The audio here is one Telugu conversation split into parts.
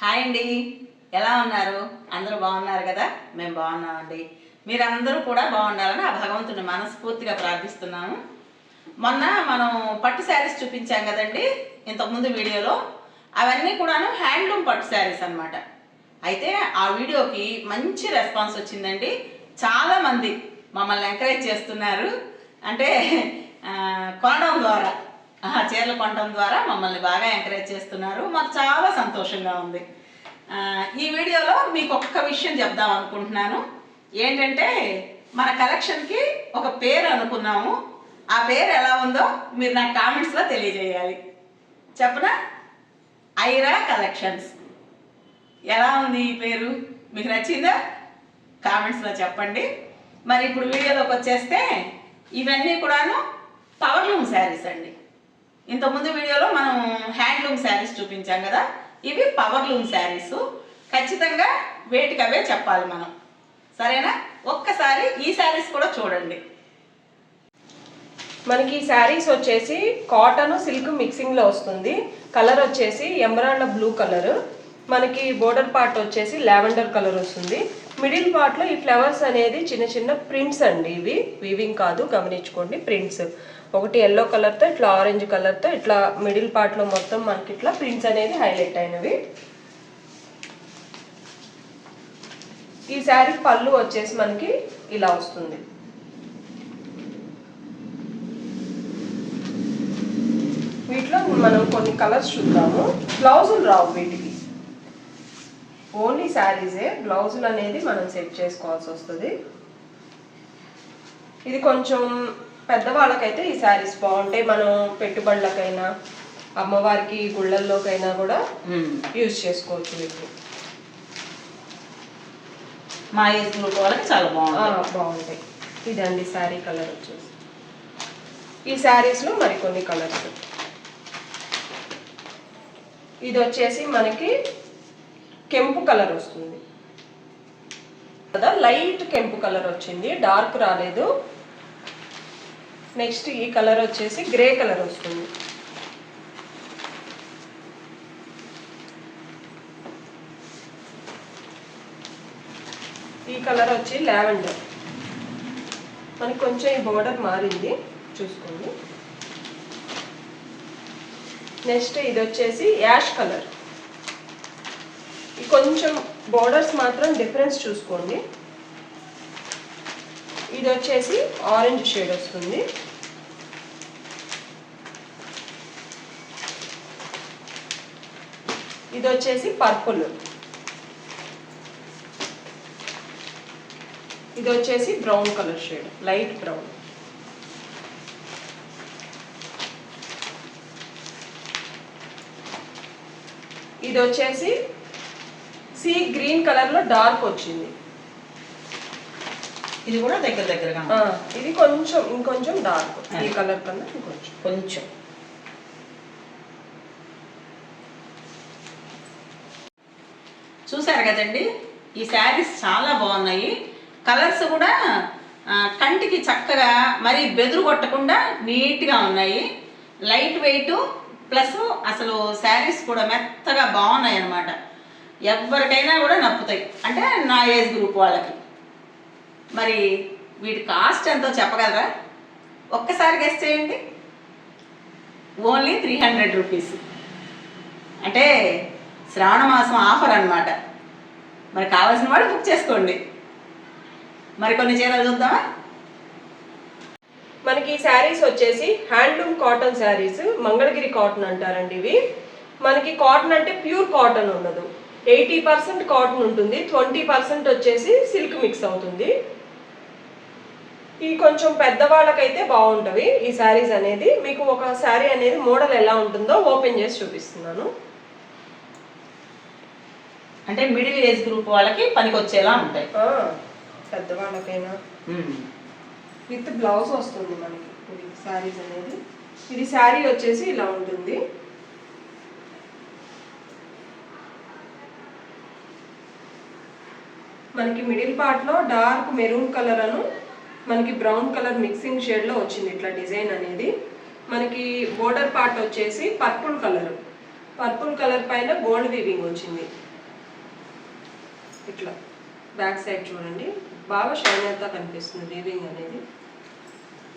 హాయ్ అండి. ఎలా ఉన్నారు? అందరూ బాగున్నారు కదా? మేము బాగున్నామండి. మీరందరూ కూడా బాగుండాలని ఆ భగవంతుని మనస్ఫూర్తిగా ప్రార్థిస్తున్నాము. మొన్న మనం పట్టు శారీస్ చూపించాం కదండి ఇంతకుముందు వీడియోలో. అవన్నీ కూడాను హ్యాండ్లూమ్ పట్టు శారీస్ అన్నమాట. అయితే ఆ వీడియోకి మంచి రెస్పాన్స్ వచ్చిందండి. చాలామంది మమ్మల్ని ఎంకరేజ్ చేస్తున్నారు. అంటే కొనడం ద్వారా. చీరలు కొనడం ద్వారా మమ్మల్ని బాగా ఎంకరేజ్ చేస్తున్నారు. మాకు చాలా సంతోషంగా ఉంది. ఈ వీడియోలో మీకు ఒక్క విషయం చెప్దాం అనుకుంటున్నాను. ఏంటంటే మన కలెక్షన్కి ఒక పేరు అనుకున్నాము. ఆ పేరు ఎలా ఉందో మీరు నాకు కామెంట్స్లో తెలియజేయాలి. చెప్పనా? ఐరా కలెక్షన్స్ ఎలా ఉంది ఈ పేరు? మీకు నచ్చిందా? కామెంట్స్లో చెప్పండి. మరి ఇప్పుడు వీడియోలోకి వచ్చేస్తే ఇవన్నీ కూడాను పవర్లూమ్ శారీస్ అండి. ఇంతకుముందు వీడియోలో మనం హ్యాండ్లూమ్ శారీస్ చూపించాం కదా? ఇవి పవర్లూమ్ శారీస్. ఖచ్చితంగా వేటికవే చెప్పాలి మనం. సరేనా? ఒక్కసారి ఈ శారీస్ కూడా చూడండి. మనకి ఈ శారీస్ వచ్చేసి కాటన్ సిల్క్ మిక్సింగ్లో వస్తుంది. కలర్ వచ్చేసి ఎమరాల్డ్ బ్లూ కలర్ మనకి బోర్డర్ పార్ట్ వచ్చేసి లావెండర్ కలర్ వస్తుంది. మిడిల్ పార్ట్లో ఈ ఫ్లవర్స్ అనేది చిన్న చిన్న ప్రింట్స్ అండి ఇవి. వీవింగ్ కాదు గమనించుకోండి ప్రింట్స్ ఒకటి ఎల్లో కలర్తో ఇట్లా ఆరెంజ్ కలర్తో ఇట్లా మిడిల్ పార్ట్లో మొత్తం మనకి ఇట్లా ప్రింట్స్ అనేది హైలైట్ అయినవి. ఈ శారీ పళ్ళు వచ్చేసి మనకి ఇలా వస్తుంది. వీటిలో మనం కొన్ని కలర్స్ చూద్దాము. బ్లౌజులు రావు వీటికి. ఓన్లీ శారీసే బ్లౌజులు అనేది మనం సెట్ చేసుకోవాల్సి వస్తుంది. ఇది కొంచెం పెద్దవాళ్ళకైతే ఈ శారీస్ బాగుంటాయి. మనం పెట్టుబడులకైనా అమ్మవారికి గుళ్ళల్లోకైనా కూడా యూజ్ చేసుకోవచ్చు వీటిని. మా ఏజ్ గ్రూప్ వాళ్ళకి చాలా ఆ, బాగుంటుంది బాగుంటాయి. ఇదండి శారీ కలర్ వచ్చేసి. ఈ శారీస్లో మరికొన్ని కలర్స్. ఇది వచ్చేసి మనకి కెంపు కలర్ వస్తుంది. కదా లైట్ కెంపు కలర్ వచ్చింది. డార్క్ రాలేదు. నెక్స్ట్ ఈ కలర్ వచ్చేసి గ్రే కలర్ వస్తుంది. ఈ కలర్ వచ్చి లావెండర్. మనకి కొంచెం ఈ బోర్డర్ మారింది. చూసుకోండి. నెక్స్ట్ ఇది వచ్చేసి యాష్ కలర్. ఈ కొంచెం బోర్డర్స్ మాత్రం డిఫరెన్స్ చూసుకోండి. ఇది వచ్చేసి ఆరెంజ్ షేడ్ వస్తుంది. ఇది వచ్చేసి పర్పుల్. ఇది వచ్చేసి brown colour shade light brown. ఇది వచ్చేసి సీ గ్రీన్ కలర్లో డార్క్ వచ్చింది. ఇది కూడా దగ్గర దగ్గరగా. ఇది కొంచెం ఇంకొంచెం డార్క్. ఈ కలర్ కన్నా ఇంకొంచెం. కొంచెం. కదండి? ఈ శారీస్ చాలా బాగున్నాయి. కలర్స్ కూడా కంటికి చక్కగా మరి బెదురు కొట్టకుండా నీట్గా ఉన్నాయి. లైట్ వెయిట్ ప్లస్ అసలు శారీస్ కూడా మెత్తగా బాగున్నాయి అన్నమాట. ఎవరికైనా కూడా నప్పుతాయి. అంటే నా ఏజ్ గ్రూప్ వాళ్ళకి. మరి వీటి కాస్ట్ ఎంతో చెప్పగలరా? ఒక్కసారి గెస్ట్ చేయండి. ఓన్లీ త్రీ హండ్రెడ్ రూపీస్ అంటే శ్రావణ మాసం ఆఫర్ అనమాట మరి కావాల్సిన వాడు బుక్ చేసుకోండి. మరి కొన్ని చీరలు చూద్దామా? మనకి ఈ శారీస్ వచ్చేసి handloom cotton saris Mangalagiri cotton అంటారండి ఇవి. మనకి కాటన్ అంటే ప్యూర్ కాటన్ ఉండదు ఎయిటీ పర్సెంట్ కాటన్ ఉంటుంది. ట్వంటీ పర్సెంట్ వచ్చేసి సిల్క్ మిక్స్ అవుతుంది. ఈ కొంచెం పెద్దవాళ్ళకైతే బాగుంటుంది ఈ శారీస్ అనేది. మీకు ఒక శారీ అనేది మోడల్ ఎలా ఉంటుందో ఓపెన్ చేసి చూపిస్తున్నాను. అంటే మిడిల్ ఏజ్ గ్రూప్ వాళ్ళకి పనికొచ్చేలా ఉంటాయి. ఆ, పెద్దవాళ్ళకైనా. విత్ బ్లౌజ్ వస్తుంది మనకి. ఇది శారీస్ అనేది. ఇది శారీ వచ్చేసి ఇలా ఉంటుంది. మనకి మిడిల్ పార్ట్లో డార్క్ మెరూన్ కలర్ అను మనకి బ్రౌన్ కలర్ మిక్సింగ్ షేడ్లో వచ్చింది ఇట్లా డిజైన్ అనేది. మనకి బోర్డర్ పార్ట్ వచ్చేసి పర్పుల్ కలర్ పర్పుల్ కలర్ పైన గోల్డ్ వీవింగ్ వచ్చింది. ఇట్లా బ్యాక్ సైడ్ చూడండి. బాగా షైన్ అవుతా కనిపిస్తుంది వీవింగ్ అనేది.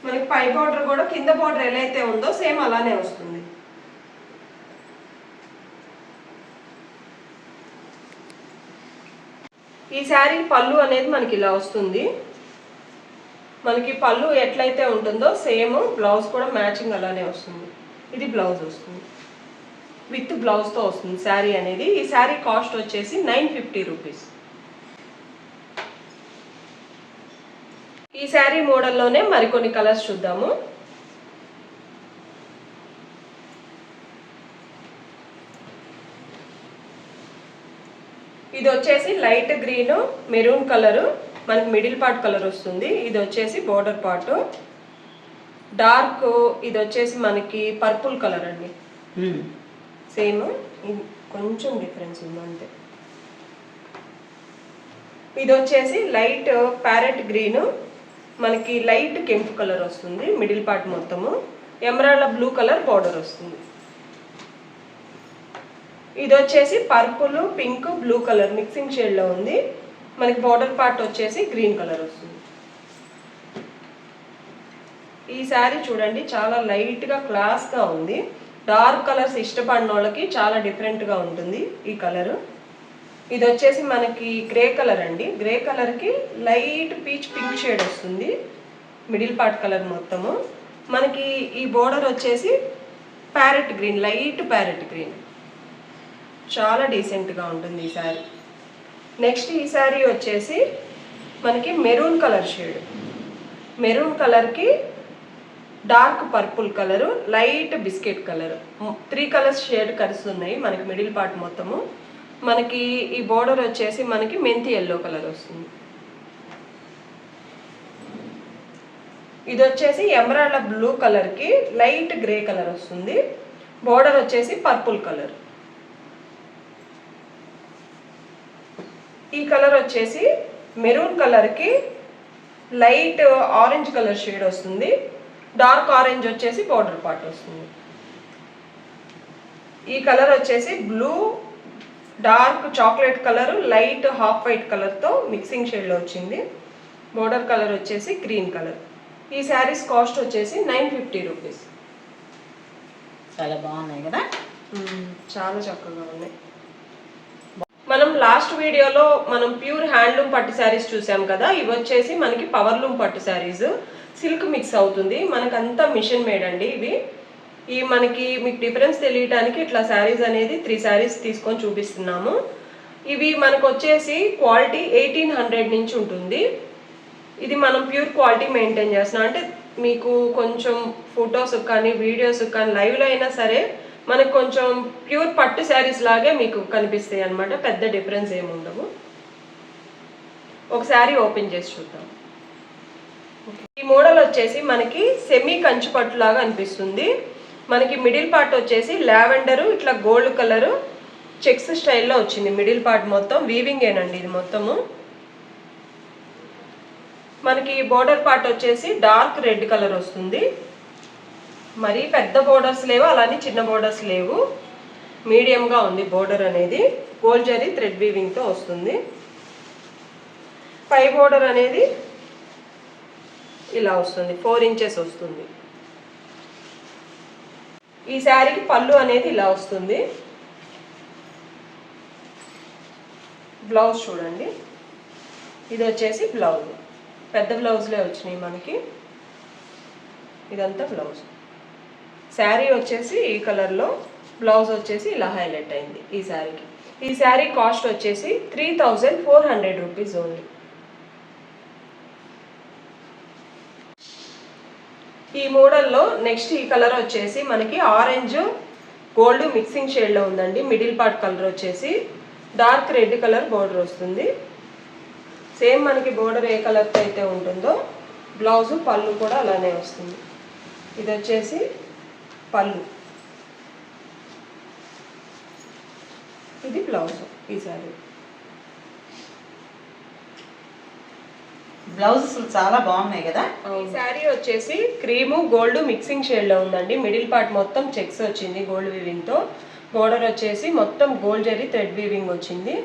మనకి పై బార్డర్ కూడా కింద బార్డర్ ఎలా అయితే ఉందో సేమ్ అలానే వస్తుంది. ఈ శారీ పళ్ళు అనేది మనకి ఇలా వస్తుంది. మనకి పళ్ళు ఎట్లయితే ఉంటుందో సేమ్ బ్లౌజ్ కూడా మ్యాచింగ్ అలానే వస్తుంది. ఇది బ్లౌజ్ వస్తుంది. విత్ బ్లౌజ్తో వస్తుంది శారీ అనేది. ఈ శారీ కాస్ట్ వచ్చేసి నైన్ ఫిఫ్టీ రూపీస్. ఈ శారీ మోడల్లోనే మరికొన్ని కలర్స్ చూద్దాము. ఇది వచ్చేసి లైట్ గ్రీన్ మెరూన్ కలర్ మనకి మిడిల్ పార్ట్ కలర్ వస్తుంది. ఇది వచ్చేసి బోర్డర్ పార్ట్. డార్క్ ఇది వచ్చేసి మనకి పర్పుల్ కలర్ అండి. సేమ్ ఇది కొంచెం డిఫరెన్స్ ఉంది అంతే ఇది వచ్చేసి లైట్ ప్యారెట్ గ్రీన్ మనకి లైట్ కెంపు కలర్ వస్తుంది మిడిల్ పార్ట్ మొత్తము. ఎమరాల్డ్ బ్లూ కలర్ బార్డర్ వస్తుంది. ఇది వచ్చేసి purple pink blue colour mixing షేడ్లో ఉంది. మనకి బార్డర్ పార్ట్ వచ్చేసి గ్రీన్ కలర్ వస్తుంది. ఈ శారీ చూడండి చాలా లైట్గా క్లాస్గా ఉంది. డార్క్ కలర్స్ ఇష్టపడిన వాళ్ళకి చాలా డిఫరెంట్గా ఉంటుంది ఈ కలర్. ఇది వచ్చేసి మనకి గ్రే కలర్ అండి. గ్రే కలర్కి లైట్ పీచ్ పింక్ షేడ్ వస్తుంది. మిడిల్ పార్ట్ కలర్ మొత్తము. మనకి ఈ బోర్డర్ వచ్చేసి parrot green light parrot green. చాలా డీసెంట్గా ఉంటుంది ఈ శారీ నెక్స్ట్ ఈ శారీ వచ్చేసి మనకి మెరూన్ కలర్ షేడ్. మెరూన్ కలర్కి dark purple colour light biscuit colour. Three colours shade కలిసి ఉన్నాయి మనకి మిడిల్ పార్ట్ మొత్తము. మనకి ఈ బోర్డర్ వచ్చేసి మనకి మెంతి ఎల్లో కలర్ వస్తుంది. ఇది వచ్చేసి ఎమరాళ్ళ బ్లూ కలర్కి లైట్ గ్రే కలర్ వస్తుంది. బోర్డర్ వచ్చేసి పర్పుల్ కలర్ ఈ కలర్ వచ్చేసి మెరూన్ కలర్కి లైట్ ఆరెంజ్ కలర్ షేడ్ వస్తుంది. డార్క్ ఆరెంజ్ వచ్చేసి బార్డర్ పార్ట్ వస్తుంది. ఈ కలర్ వచ్చేసి blue dark chocolate colour light half white కలర్తో మిక్సింగ్ షేడ్లో వచ్చింది. బోర్డర్ కలర్ వచ్చేసి గ్రీన్ కలర్. ఈ శారీస్ కాస్ట్ వచ్చేసి నైన్ ఫిఫ్టీ రూపీస్. చాలా బాగున్నాయి కదా? చాలా చక్కగా ఉన్నాయి. మనం లాస్ట్ వీడియోలో మనం ప్యూర్ హ్యాండ్లూమ్ పట్టు శారీస్ చూసాం కదా? ఇవి వచ్చేసి మనకి పవర్లూమ్ పట్టు శారీస్. సిల్క్ మిక్స్ అవుతుంది. మనకంతా మిషన్ మేడ్ అండి ఇవి. ఈ మనకి మీకు డిఫరెన్స్ తెలియటానికి ఇట్లా శారీస్ అనేది త్రీ శారీస్ తీసుకొని చూపిస్తున్నాము. ఇవి మనకు వచ్చేసి క్వాలిటీ ఎయిటీన్ హండ్రెడ్ నుంచి ఉంటుంది. ఇది మనం ప్యూర్ క్వాలిటీ మెయింటైన్ చేస్తున్నాం. అంటే మీకు కొంచెం ఫొటోస్ కానీ వీడియోస్ కానీ లైవ్లో అయినా సరే మనకు కొంచెం ప్యూర్ పట్టు శారీస్ లాగే మీకు కనిపిస్తాయి అన్నమాట. పెద్ద డిఫరెన్స్ ఏమి ఉండవు. ఒక శారీ ఓపెన్ చేసి చూద్దాం. ఈ మోడల్ వచ్చేసి మనకి సెమీ కంచు పట్టు లాగా అనిపిస్తుంది. మనకి మిడిల్ పార్ట్ వచ్చేసి లావెండర్ ఇట్లా గోల్డ్ కలరు చెక్స్ స్టైల్లో వచ్చింది మిడిల్ పార్ట్ మొత్తం వీవింగ్ ఏనండి ఇది మొత్తము. మనకి బోర్డర్ పార్ట్ వచ్చేసి డార్క్ రెడ్ కలర్ వస్తుంది. మరి పెద్ద బోర్డర్స్ లేవు అలానే చిన్న బోర్డర్స్ లేవు. మీడియంగా ఉంది బోర్డర్ అనేది. గోల్డ్ జరీ థ్రెడ్ వీవింగ్తో వస్తుంది. పై బోర్డర్ అనేది ఇలా వస్తుంది ఫోర్ ఇంచెస్ వస్తుంది. ఈ శారీకి పళ్ళు అనేది ఇలా వస్తుంది. బ్లౌజ్ చూడండి. ఇది వచ్చేసి బ్లౌజ్. పెద్ద బ్లౌజ్లే వచ్చినాయి మనకి. ఇదంతా బ్లౌజ్. శారీ వచ్చేసి ఈ కలర్లో బ్లౌజ్ వచ్చేసి ఇలా హైలైట్ అయింది ఈ శారీకి. ఈ శారీ కాస్ట్ వచ్చేసి three thousand four hundred rupees only. ఈ మోడల్లో నెక్స్ట్ ఈ కలర్ వచ్చేసి మనకి ఆరెంజ్ గోల్డ్ మిక్సింగ్ షేడ్లో ఉందండి. మిడిల్ పార్ట్ కలర్ వచ్చేసి డార్క్ రెడ్ కలర్ బోర్డర్ వస్తుంది. సేమ్ మనకి బోర్డర్ ఏ కలర్తో అయితే ఉంటుందో బ్లౌజు పళ్ళు కూడా అలానే వస్తుంది. ఇది వచ్చేసి పళ్ళు. ఇది బ్లౌజ్ ఈ బ్లౌజెస్ చాలా బాగున్నాయి కదా? ఈ శారీ వచ్చేసి క్రీము గోల్డ్ మిక్సింగ్ షేడ్లో ఉందండి. మిడిల్ పార్ట్ మొత్తం చెక్స్ వచ్చింది గోల్డ్ వీవింగ్తో బోర్డర్ వచ్చేసి మొత్తం గోల్డ్ జరీ థ్రెడ్ వీవింగ్ వచ్చింది.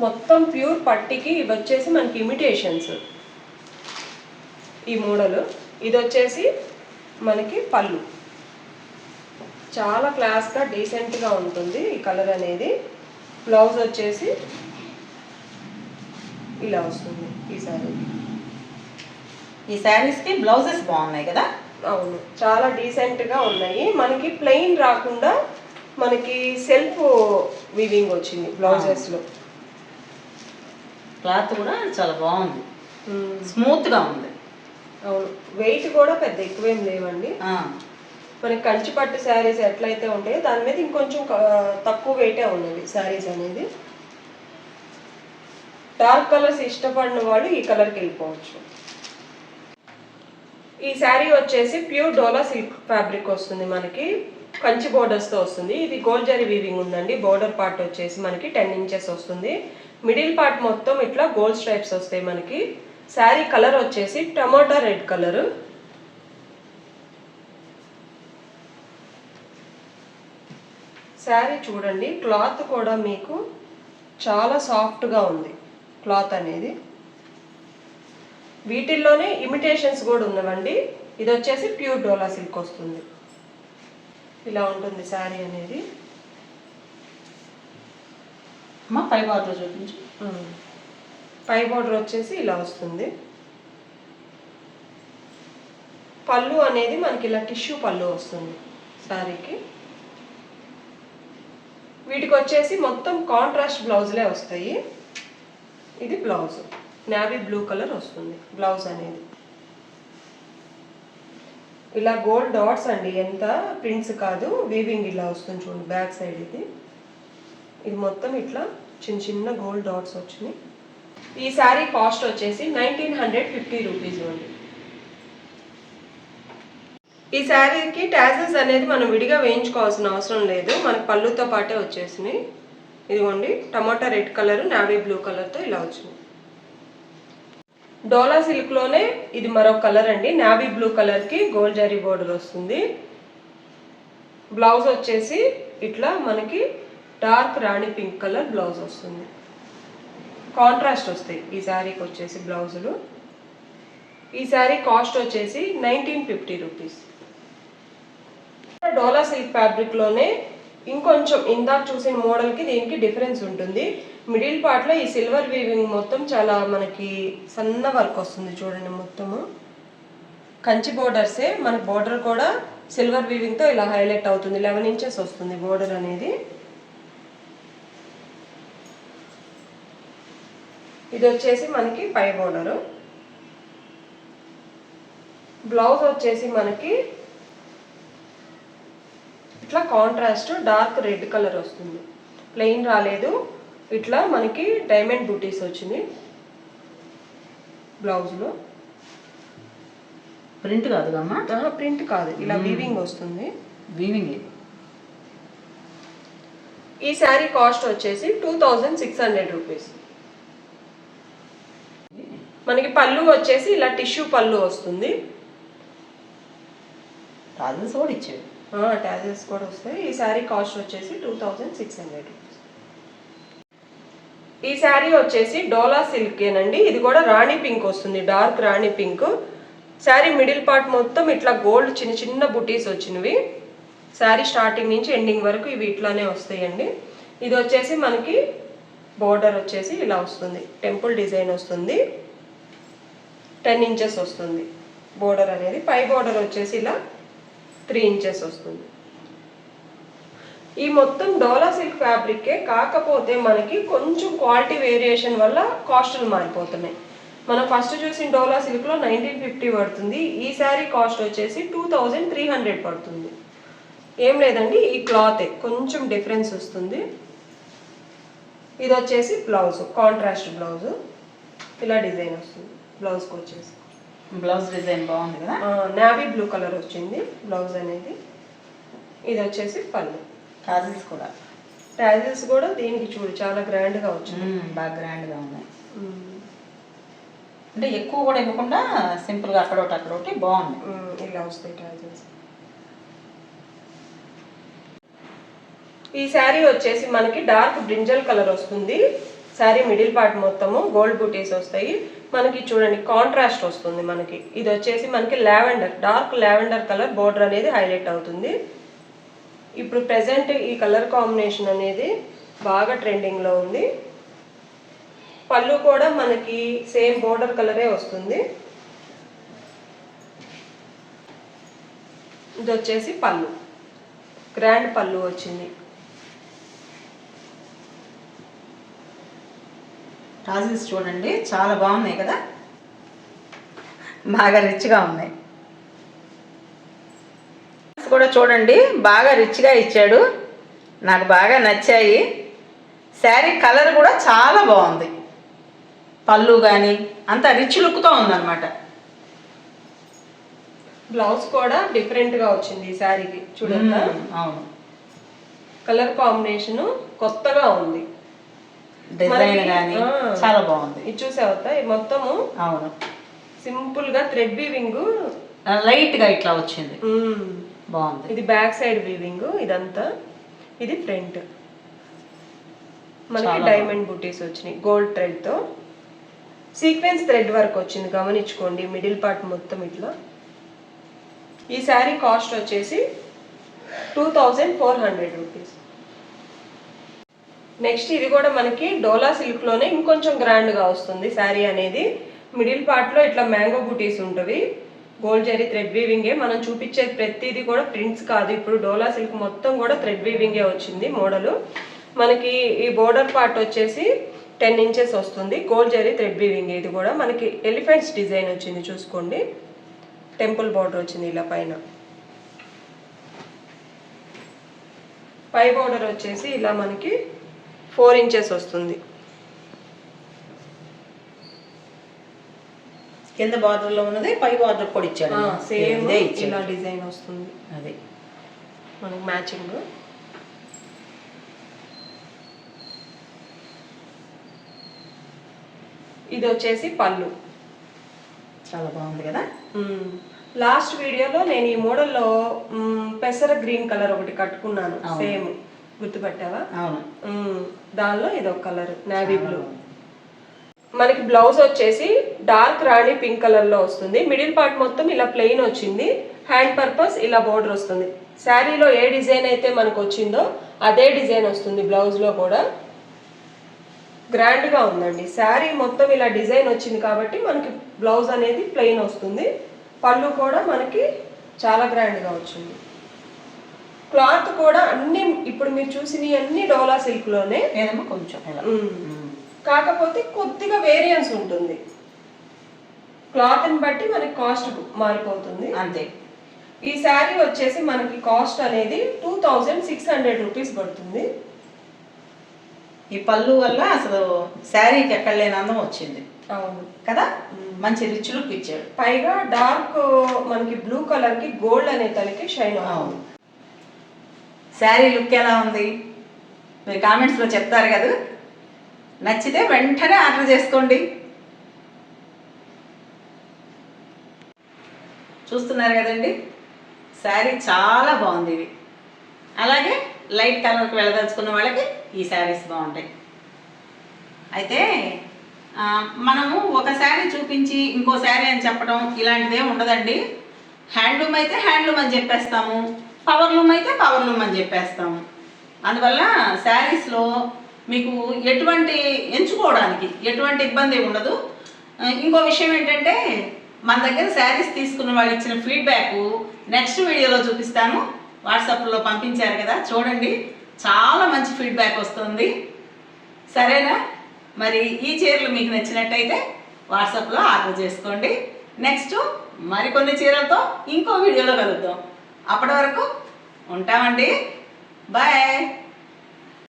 మొత్తం ప్యూర్ పట్టికి ఇవి వచ్చేసి మనకి ఇమిటేషన్స్ ఈ మూడలు. ఇది వచ్చేసి మనకి పళ్ళు. చాలా క్లాస్గా డీసెంట్గా ఉంటుంది ఈ కలర్ అనేది. బ్లౌజ్ వచ్చేసి ఇలా వస్తుంది ఈ సారీ ఈ శారీస్కి బ్లౌజెస్ బాగున్నాయి కదా? అవును చాలా డీసెంట్గా ఉన్నాయి. మనకి ప్లెయిన్ రాకుండా మనకి సెల్ఫ్ వీవింగ్ వచ్చింది బ్లౌజెస్లో క్లాత్ కూడా చాలా బాగుంది. స్మూత్గా ఉంది. అవును వెయిట్ కూడా పెద్ద ఎక్కువేం లేవండి. మనకి కంచి పట్టు శారీస్ ఎట్లయితే ఉంటాయో దాని మీద ఇంకొంచెం తక్కువ వెయిటే ఉన్నది శారీస్ అనేది. డార్క్ కలర్స్ ఇష్టపడిన వాళ్ళు ఈ కలర్కి వెళ్ళిపోవచ్చు. ఈ శారీ వచ్చేసి ప్యూర్ డోలా సిల్క్ ఫ్యాబ్రిక్ వస్తుంది మనకి. కంచి బోర్డర్స్తో వస్తుంది. ఇది గోల్డ్ జరీ వీవింగ్ ఉందండి. బోర్డర్ పార్ట్ వచ్చేసి మనకి టెన్ ఇంచెస్ వస్తుంది. మిడిల్ పార్ట్ మొత్తం ఇట్లా గోల్డ్ స్ట్రైప్స్ వస్తాయి మనకి. శారీ కలర్ వచ్చేసి టమాటా రెడ్ కలర్ శారీ చూడండి. క్లాత్ కూడా మీకు చాలా సాఫ్ట్గా ఉంది. క్లాత్ అనేది. వీటిల్లోనే ఇమిటేషన్స్ కూడా ఉన్నవండి. ఇది వచ్చేసి ప్యూర్ డోలా సిల్క్ వస్తుంది. ఇలా ఉంటుంది శారీ అనేది. పై బార్డర్ చూపించు. పై బార్డర్ వచ్చేసి ఇలా వస్తుంది. పళ్ళు అనేది మనకి ఇలా టిష్యూ పళ్ళు వస్తుంది శారీకి. వీటికి వచ్చేసి మొత్తం కాంట్రాస్ట్ బ్లౌజులే వస్తాయి. ఇది బ్లౌజ్ నావీ బ్లూ కలర్ వస్తుంది బ్లౌజ్ అనేది. ఇలా గోల్డ్ డాట్స్ అండి ఎంత ప్రింట్స్ కాదు వీవింగ్ ఇలా వస్తుంది చూడండి బ్యాక్ సైడ్ ఇది. ఇది మొత్తం ఇట్లా చిన్న చిన్న గోల్డ్ డాట్స్ వచ్చినాయి. ఈ శారీ కాస్ట్ వచ్చేసి నైన్టీన్ హండ్రెడ్ ఫిఫ్టీ రూపీస్ అండి. ఈ శారీకి టాజెస్ అనేది మనం విడిగా వేయించుకోవాల్సిన అవసరం లేదు మనకు పళ్ళుతో పాటే వచ్చేసినాయి. ఇదిగోండి tomato red colour navy blue కలర్తో ఇలా వచ్చినాయి. డోలా సిల్క్లోనే ఇది మరో కలర్ అండి. నావీ బ్లూ కలర్కి గోల్డ్ జరీ బోర్డర్ వస్తుంది. బ్లౌజ్ వచ్చేసి ఇట్లా మనకి dark rani pink colour blouse వస్తుంది. కాంట్రాస్ట్ వస్తాయి ఈ శారీకి వచ్చేసి బ్లౌజులు. ఈ శారీ కాస్ట్ వచ్చేసి nineteen fifty rupees. Dola silk ఫ్యాబ్రిక్లోనే ఇంకొంచెం ఇందాక చూసిన మోడల్కి దీనికి డిఫరెన్స్ ఉంటుంది. మిడిల్ పార్ట్లో ఈ సిల్వర్ వీవింగ్ మొత్తం చాలా మనకి సన్న వర్క్ వస్తుంది చూడండి మొత్తము. కంచి బోర్డర్సే మన బోర్డర్ కూడా సిల్వర్ వీవింగ్తో ఇలా హైలైట్ అవుతుంది. లెవెన్ ఇంచెస్ వస్తుంది బోర్డర్ అనేది. ఇది వచ్చేసి మనకి పై బోర్డరు బ్లౌజ్ వచ్చేసి మనకి ఇట్లా కాంట్రాస్ట్ డార్క్ రెడ్ కలర్ వస్తుంది. ప్లెయిన్ రాలేదు. ఇట్లా మనకి డైమండ్ బూటీస్ వచ్చింది. బ్లౌజ్లో. ప్రింట్ కాదు అమ్మ? ప్రింట్ కాదు. ఇలా వీవింగ్ వస్తుంది. వీవింగ్ ఈ శారీ కాస్ట్ వచ్చేసి two thousand six hundred rupees. మనకి పళ్ళు వచ్చేసి ఇలా టిష్యూ పళ్ళు వస్తుంది. టాజల్స్ కూడా ఇచ్చాడు టాజెస్ కూడా వస్తాయి. ఈ శారీ కాస్ట్ వచ్చేసి టూ థౌజండ్ సిక్స్ హండ్రెడ్. ఈ శారీ వచ్చేసి డోలా సిల్కేనండి. ఇది కూడా రాణి పింక్ వస్తుంది dark rani pink. Sari middle part మొత్తం ఇట్లా గోల్డ్ చిన్న చిన్న బుటీస్ వచ్చినవి. శారీ స్టార్టింగ్ నుంచి ఎండింగ్ వరకు ఇవి ఇట్లానే వస్తాయండి. ఇది వచ్చేసి మనకి బోర్డర్ వచ్చేసి ఇలా వస్తుంది. టెంపుల్ డిజైన్ వస్తుంది. టెన్ ఇంచెస్ వస్తుంది. బోర్డర్ అనేది పై బోర్డర్ వచ్చేసి ఇలా త్రీ ఇంచెస్ వస్తుంది. ఈ మొత్తం డోలా సిల్క్ ఫ్యాబ్రికే కాకపోతే మనకి కొంచెం క్వాలిటీ వేరియేషన్ వల్ల కాస్టులు మారిపోతున్నాయి. మనం ఫస్ట్ చూసిన డోలా సిల్క్లో నైన్టీన్ ఫిఫ్టీ పడుతుంది. ఈ శారీ కాస్ట్ వచ్చేసి టూ థౌజండ్ త్రీ హండ్రెడ్ పడుతుంది. ఏం లేదండి ఈ క్లాతే కొంచెం డిఫరెన్స్ వస్తుంది. ఇది వచ్చేసి బ్లౌజ్ కాంట్రాస్ట్ బ్లౌజ్ ఇలా డిజైన్ వస్తుంది. బ్లౌజ్కి వచ్చేసి. బ్లౌజ్ డిజైన్ బాగుంది కదా? నావీ బ్లూ కలర్ వచ్చింది బ్లౌజ్ అనేది. ఇది వచ్చేసి పళ్ళు. టాజల్స్ కూడా. టాజిల్స్ కూడా దీనికి చూడు చాలా గ్రాండ్గా వచ్చింది. బాగా గ్రాండ్గా ఉన్నాయి. అంటే ఎక్కువ కూడా ఇవ్వకుండా సింపుల్గా అక్కడొకటి అక్కడొకటి బాగుంది. ఇలా వస్తాయి టాజిల్స్ ఈ శారీ వచ్చేసి మనకి డార్క్ బ్రింజల్ కలర్ వస్తుంది. శారీ మిడిల్ పార్ట్ మొత్తము గోల్డ్ బూటీస్ వస్తాయి. మనకి చూడండి కాంట్రాస్ట్ వస్తుంది మనకి. ఇది వచ్చేసి మనకి lavender dark lavender colour border అనేది హైలైట్ అవుతుంది. ఇప్పుడు ప్రెసెంట్ ఈ కలర్ కాంబినేషన్ అనేది బాగా ట్రెండింగ్లో ఉంది. పళ్ళు కూడా మనకి సేమ్ బోర్డర్ కలరే వస్తుంది. ఇది వచ్చేసి పళ్ళు. గ్రాండ్ పళ్ళు వచ్చింది. టాజిల్స్ చూడండి చాలా బాగున్నాయి కదా? బాగా రిచ్గా ఉన్నాయి. కూడా చూడండి బాగా రిచ్గా ఇచ్చాడు. నాకు బాగా నచ్చాయి. శారీ కలర్ కూడా చాలా బాగుంది. పళ్ళు కానీ అంత రిచ్ లుక్తో ఉందన్నమాట. బ్లౌజ్ కూడా డిఫరెంట్గా వచ్చింది ఈ శారీకి చూడండి. అవును. కలర్ కాంబినేషన్ కొత్తగా ఉంది. డిజైన్ కానీ. చాలా బాగుంది. ఇది చూసావుతా మొత్తము అవును. సింపుల్గా థ్రెడ్ వీవింగ్ లైట్గా ఇట్లా వచ్చింది. బాగుంది. ఇది బ్యాక్ సైడ్ వీవింగ్ ఇదంతా ఇది ఫ్రంట్. మనకి డైమండ్ బుటీస్ వచ్చినాయి గోల్డ్ థ్రెడ్తో. సీక్వెన్స్ థ్రెడ్ వర్క్ వచ్చింది గమనించుకోండి మిడిల్ పార్ట్ మొత్తం ఇట్లా. ఈ శారీ కాస్ట్ వచ్చేసి two thousand four hundred rupees. Next ఇది కూడా మనకి డోలా సిల్క్లోనే ఇంకొంచెం గ్రాండ్గా వస్తుంది శారీ అనేది. మిడిల్ పార్ట్లో ఇట్లా మ్యాంగో బుటీస్ ఉంటవి. గోల్డ్ జరీ థ్రెడ్ వీవింగే మనం చూపించేది ప్రతిదీ కూడా ప్రింట్స్ కాదు. ఇప్పుడు డోలా సిల్క్ మొత్తం కూడా థ్రెడ్ వీవింగే వచ్చింది మోడలు. మనకి ఈ బోర్డర్ పార్ట్ వచ్చేసి టెన్ ఇంచెస్ వస్తుంది. గోల్డ్ జరీ థ్రెడ్ వీవింగ్ ఇది కూడా మనకి ఎలిఫెంట్స్ డిజైన్ వచ్చింది చూసుకోండి. టెంపుల్ బార్డర్ వచ్చింది ఇలా పైన. పై బార్డర్ వచ్చేసి ఇలా మనకి ఫోర్ ఇంచెస్ వస్తుంది. కింద బార్డర్లో ఉన్నది పై బార్డర్ కూడా ఇచ్చాడు. సేమ్ ఇలా డిజైన్ వస్తుంది. అది. మనకి మ్యాచింగ్. ఇది వచ్చేసి పళ్ళు. చాలా బాగుంది కదా? లాస్ట్ వీడియోలో నేను ఈ మోడల్లో పెసర గ్రీన్ కలర్ ఒకటి కట్టుకున్నాను. సేమ్. గుర్తుపట్టావా? అవును. దానిలో ఇది ఒక కలర్ నావీ బ్లూ మనకి బ్లౌజ్ వచ్చేసి డార్క్ రాణి పింక్ కలర్లో వస్తుంది. మిడిల్ పార్ట్ మొత్తం ఇలా ప్లెయిన్ వచ్చింది. హ్యాండ్ పర్పస్ ఇలా బోర్డర్ వస్తుంది. శారీలో ఏ డిజైన్ అయితే మనకు వచ్చిందో అదే డిజైన్ వస్తుంది బ్లౌజ్లో కూడా. గ్రాండ్గా ఉందండి. శారీ మొత్తం ఇలా డిజైన్ వచ్చింది కాబట్టి మనకి బ్లౌజ్ అనేది ప్లెయిన్ వస్తుంది. పళ్ళు కూడా మనకి చాలా గ్రాండ్గా వచ్చింది. క్లాత్ కూడా అన్ని ఇప్పుడు మీరు చూసినవి అన్ని డోలా సిల్క్లోనే ఏదమ్మా కొంచెం. కాకపోతే కొద్దిగా వేరియన్స్ ఉంటుంది. క్లాత్ని బట్టి మనకి కాస్ట్ మారిపోతుంది. అంతే. ఈ శారీ వచ్చేసి మనకి కాస్ట్ అనేది two thousand six hundred rupees పడుతుంది. ఈ పళ్ళు వల్ల అసలు శారీకి ఎక్కడ లేని అందం వచ్చింది. అవును. కదా? మంచి రిచ్ లుక్ ఇచ్చాడు. పైగా డార్క్ మనకి బ్లూ కలర్కి గోల్డ్ అనే తలకి షైన్ అవును. శారీ లుక్ ఎలా ఉంది? మీరు కామెంట్స్లో చెప్తారు కదా. నచ్చితే వెంటనే ఆర్డర్ చేసుకోండి. చూస్తున్నారు కదండి? శారీ చాలా బాగుంది ఇది. అలాగే లైట్ కలర్కి వెళ్ళదలుచుకున్న వాళ్ళకి ఈ శారీస్ బాగుంటాయి. అయితే మనము ఒక శారీ చూపించి ఇంకో శారీ అని చెప్పడం ఇలాంటిదే ఉండదండి. హ్యాండ్లూమ్ అయితే హ్యాండ్లూమ్ అని చెప్పేస్తాము. పవర్లూమ్ అయితే పవర్లూమ్ అని చెప్పేస్తాము. అందువల్ల శారీస్లో మీకు ఎటువంటి ఎంచుకోవడానికి ఎటువంటి ఇబ్బంది ఉండదు. ఇంకో విషయం ఏంటంటే మన దగ్గర శారీస్ తీసుకున్న వాళ్ళు ఇచ్చిన ఫీడ్బ్యాక్ నెక్స్ట్ వీడియోలో చూపిస్తాను. వాట్సాప్లో పంపించారు కదా చూడండి. చాలా మంచి ఫీడ్బ్యాక్ వస్తుంది. సరేనా? మరి ఈ చీరలు మీకు నచ్చినట్టయితే వాట్సాప్లో ఆర్డర్ చేసుకోండి. నెక్స్ట్ మరికొన్ని చీరలతో ఇంకో వీడియోలో కలుద్దాం. అప్పటి వరకు ఉంటామండి. బాయ్